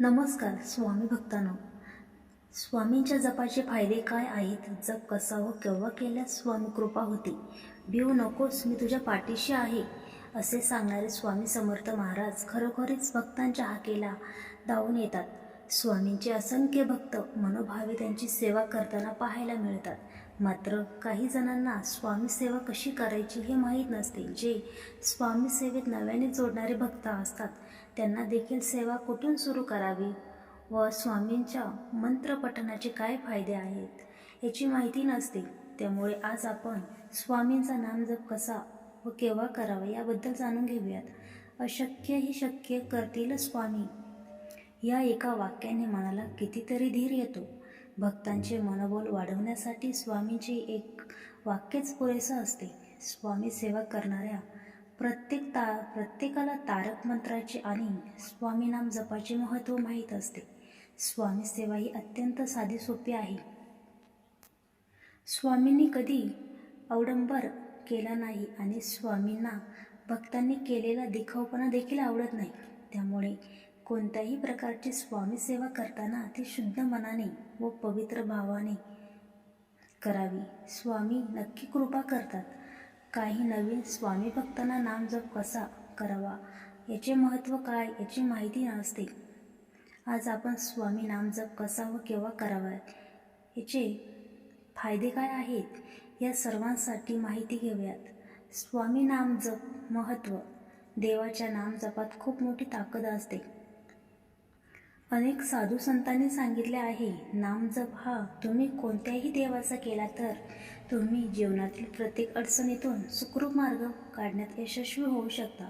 नमस्कार स्वामी भक्तांनो. स्वामींच्या जपाचे फायदे काय आहेत? जप कसा व केव्हा केल्यास स्वामी कृपा होती? भिऊ नकोस मी तुझ्या पाठीशी आहे असे सांगणारे स्वामी समर्थ महाराज खरोखरीच भक्तांच्या हाकेला धावून येतात. स्वामींचे असंख्य भक्त मनोभावे त्यांची सेवा करताना पाहायला मिळतात. मात्र काही जणांना स्वामीसेवा कशी करायची हे माहीत नसते. जे स्वामीसेवेत नव्याने जोडणारे भक्त असतात त्यांना देखील सेवा कुठून सुरू करावी व स्वामींच्या मंत्रपठणाचे काय फायदे आहेत याची माहिती नसते. त्यामुळे आज आपण स्वामींचा नामजप कसा व केव्हा करावा याबद्दल जाणून घेऊयात. अशक्य ही शक्य करतील स्वामी. या एका वाक्याने मनाला कितीतरी धीर येतो. भक्तांचे मनोबल वाढवण्यासाठी स्वामींचे एक वाक्यच पुरेसं असते. स्वामी सेवा करणाऱ्या प्रत्येक ता प्रत्येकाला तारक मंत्राचे आणि स्वामी नाम जपाचे महत्त्व माहीत असते. स्वामी सेवा ही अत्यंत साधी सोपी आहे. स्वामींनी कधी अवडंबर केला नाही आणि स्वामींना भक्तांनी केलेला दिखावपणा देखील आवडत नाही. त्यामुळे कोणत्याही प्रकारची स्वामी सेवा करताना ती शुद्ध मनाने व पवित्र भावाने करावी. स्वामी नक्की कृपा करतात. काही नवीन स्वामी भक्तांना नामजप कसा करावा? याचे महत्त्व काय? याची माहिती नसते आज आपण स्वामी नामजप कसा व केव्हा करावा याचे फायदे काय आहेत? या सर्वांसाठी माहिती घेऊयात. स्वामी नामजप महत्त्व देवाच्या नामजपात खूप मोठी ताकद असते. अनेक साधू संतांनी सांगितले आहे नामजप हा तुम्ही कोणत्याही देवाचा केला तर तुम्ही जीवनातील प्रत्येक अडचणीतून सुखरूप मार्ग काढण्यात यशस्वी होऊ शकता.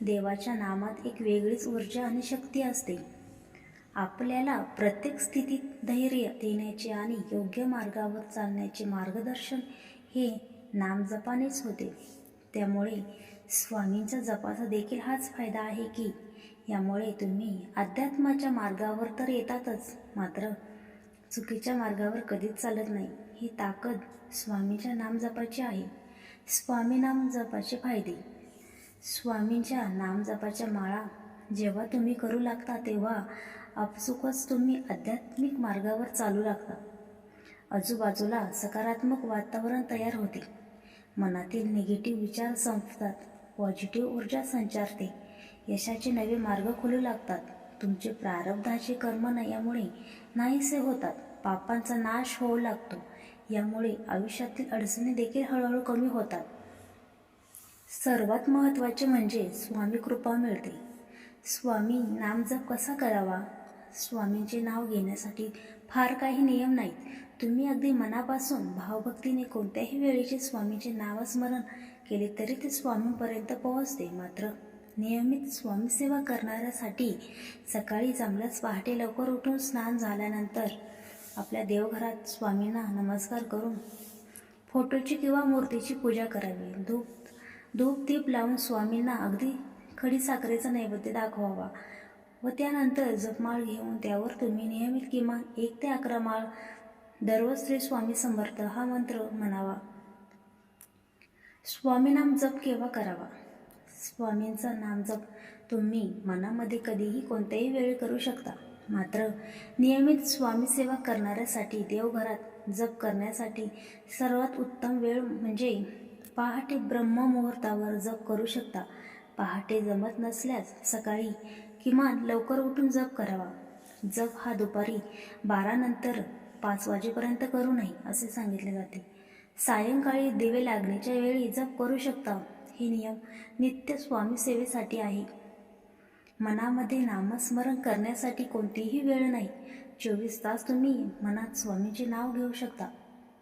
देवाच्या नामात एक वेगळीच ऊर्जा आणि शक्ती असते. आपल्याला प्रत्येक स्थितीत धैर्य देण्याचे आणि योग्य मार्गावर चालण्याचे मार्गदर्शन हे नामजपानेच होते. त्यामुळे स्वामींच्या जपाचा देखील हाच फायदा आहे की यामुळे तुम्ही अध्यात्माच्या मार्गावर तर येतातच मात्र चुकीच्या मार्गावर कधीच चालत नाही. ही ताकद स्वामीच्या नामजपाची आहे. स्वामी नामजपाचे फायदे. स्वामींच्या नामजपाच्या माळा जेव्हा तुम्ही करू लागता तेव्हा आपसुकच तुम्ही आध्यात्मिक मार्गावर चालू लागता. आजूबाजूला सकारात्मक वातावरण तयार होते. मनातील निगेटिव्ह विचार संपतात. पॉझिटिव्ह ऊर्जा संचारते. यशाचे नवे मार्ग खुलू लागतात. तुमचे प्रारब्धाचे कर्म न यामुळे नाहीसे होतात. पापांचा नाश होऊ लागतो. यामुळे आयुष्यातील अडचणी देखील हळूहळू कमी होतात. सर्वात महत्त्वाचे म्हणजे स्वामी कृपा मिळते. स्वामी नामजप कसा करावा? स्वामींचे नाव घेण्यासाठी फार काही नियम नाहीत. तुम्ही अगदी मनापासून भावभक्तीने कोणत्याही वेळेचे स्वामीचे नावस्मरण केले तरी ते स्वामींपर्यंत पोहोचते. मात्र नियमित स्वामीसेवा करणाऱ्यासाठी सकाळी चांगल्याच पहाटे लवकर उठून स्नान झाल्यानंतर आपल्या देवघरात स्वामींना नमस्कार करून फोटोची किंवा मूर्तीची पूजा करावी. धूप धूप दीप लावून स्वामींना अगदी खडी साखरेचा नैवेद्य दाखवावा व त्यानंतर जपमाळ घेऊन त्यावर तुम्ही नियमित किमान एक ते अकरा माळ दररोज श्री स्वामी समर्थ हा मंत्र म्हणावा. स्वामीनाम जप केव्हा करावा? स्वामींचा नामजप तुम्ही मनामध्ये कधीही कोणत्याही वेळी करू शकता. मात्र नियमित स्वामी सेवा करणाऱ्यासाठी देवघरात जप करण्यासाठी सर्वात उत्तम वेळ म्हणजे पहाटे ब्रह्ममुहूर्तावर जप करू शकता. पहाटे जमत नसल्यास सकाळी किमान लवकर उठून जप करावा. जप हा दुपारी बारानंतर पाच वाजेपर्यंत करू नये असे सांगितले जाते. सायंकाळी दिवे लागण्याच्या वेळी जप करू शकता. हे नियम नित्य स्वामी सेवेसाठी आहे. मनामध्ये नामस्मरण करण्यासाठी कोणतीही वेळ नाही. चोवीस तास तुम्ही मनात स्वामीचे नाव घेऊ शकता.